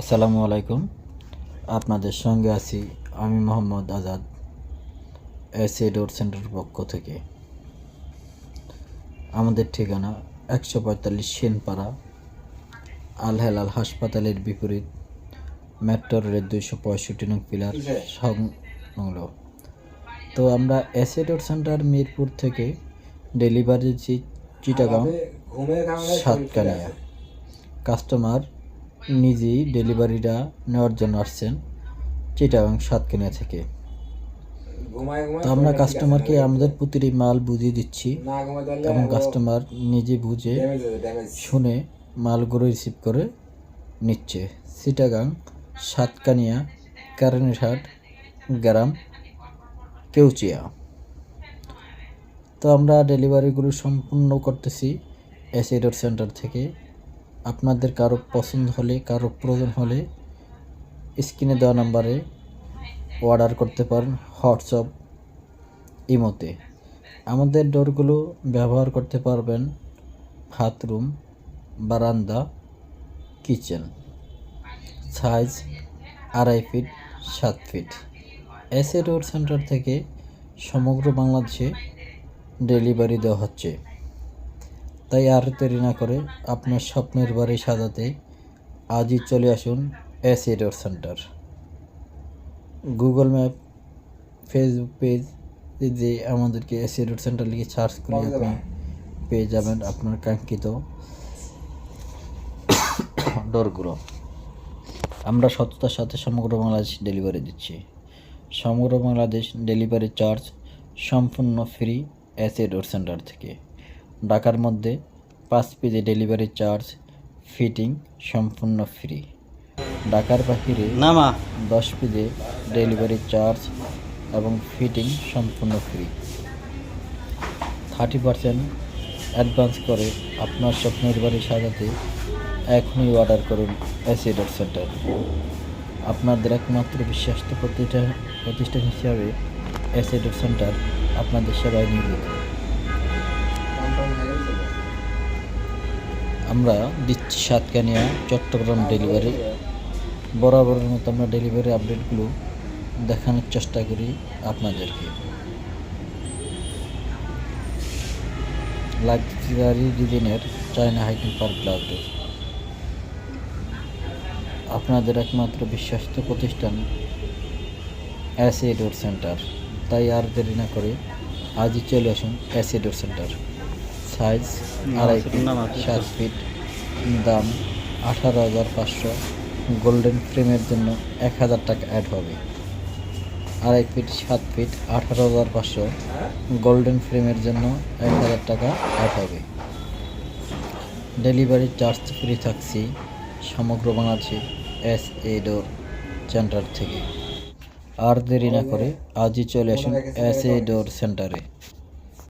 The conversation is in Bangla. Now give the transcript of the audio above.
আসসালামু আলাইকুম। আপনাদের সঙ্গে আছি আমি Mohammad Azad S A door centre পক্ষ থেকে। আমাদের ঠিকানা একশো পঁয়তাল্লিশ সেনপাড়া আল হেলাল হাসপাতালের বিপরীত, মেট্রো রেলের দুইশো পঁয়ষট্টি নং পিলার সংলগ্ন। তো আমরা S A door centre Mirpur থেকে ডেলিভারি চিটাগাং, সাতকানিয়া। কাস্টমার নিজেই ডেলিভারিটা নেওয়ার জন্য আসছেন চিটাগাং সাতকানিয়া থেকে। তো আমরা কাস্টমারকে আমাদের প্রতিটি মাল বুঝিয়ে দিচ্ছি এবং কাস্টমার নিজে বুঝে শুনে মালগুলো রিসিভ করে নিচ্ছে। সিটাগাং সাতকানিয়া কারণেরহাট গ্রাম কেউচিয়া। তো আমরা ডেলিভারিগুলো সম্পূর্ণ করতেছি এসিডোর সেন্টার থেকে। আপনাদের কারও পছন্দ হলে, কারও প্রয়োজন হলে স্ক্রিনে দেওয়া নাম্বারে অর্ডার করতে পারেন হোয়াটসঅ্যাপ ইমোতে। আমাদের ডোরগুলো ব্যবহার করতে পারবেন বাথরুম, বারান্দা, কিচেন। সাইজ আড়াই ফিট, সাত feet. S A door centre থেকে সমগ্র বাংলাদেশে ডেলিভারি দেওয়া হচ্ছে। তাই আর দেরি না করে আপনার স্বপ্নের বাড়ি সাজাতে আজই চলে আসুন road centre. Google map Facebook page যে আমাদেরকে রোড সেন্টার লিখে সার্চ করে আপনি পেয়ে যাবেন আপনার কাঙ্ক্ষিত ডোরগুলো। আমরা সততার সাথে সমগ্র বাংলাদেশ ডেলিভারি দিচ্ছি। সমগ্র বাংলাদেশ ডেলিভারি চার্জ সম্পূর্ণ free S A door centre থেকে। ঢাকার মধ্যে পাঁচ পিজে ডেলিভারি চার্জ ফিটিং সম্পূর্ণ ফ্রি। ঢাকার বাহিরে নামা। দশ পিজে ডেলিভারি চার্জ এবং ফিটিং সম্পূর্ণ ফ্রি। থার্টি পার্সেন্ট অ্যাডভান্স করে আপনার স্বপ্নের বাড়ি সাজাতে এখনই অর্ডার করুন অ্যাসিডার সেন্টার। আপনাদের একমাত্র বিশ্বাস্ত প্রতিষ্ঠান প্রতিষ্ঠান হিসাবে অ্যাসিডার সেন্টার আপনাদের সেবায় নিয়োজিত। আমরা দিচ্ছি সাতকানিয়া, চট্টগ্রাম ডেলিভারি বরাবরের মতো আমরা ডেলিভারি আপডেটগুলো দেখানোর চেষ্টা করি আপনাদেরকে। লাক্সারি ডিজাইনের চায়না হাইকিং পার্ক ডোর আপনাদের একমাত্র বিশ্বস্ত প্রতিষ্ঠান অ্যাসি ডোর সেন্টার তাই আর দেরি না করে আজই চলে আসুন অ্যাসি ডোর সেন্টার সাইজ আড়াই ফিট সাত ফিট দাম আঠারো হাজার পাঁচশো। গোল্ডেন ফ্রেমের জন্য এক হাজার টাকা অ্যাড হবে। আড়াই ফিট সাত ফিট আঠারো হাজার পাঁচশো। গোল্ডেন ফ্রেমের জন্য এক হাজার টাকা অ্যাড হবে। ডেলিভারি চার্জ ফ্রি থাকছি সমগ্র বাংলাদেশে এস এ ডোর সেন্টার থেকে। আর দেরি না করে আজই চলে আসুন এস এ ডোর সেন্টারে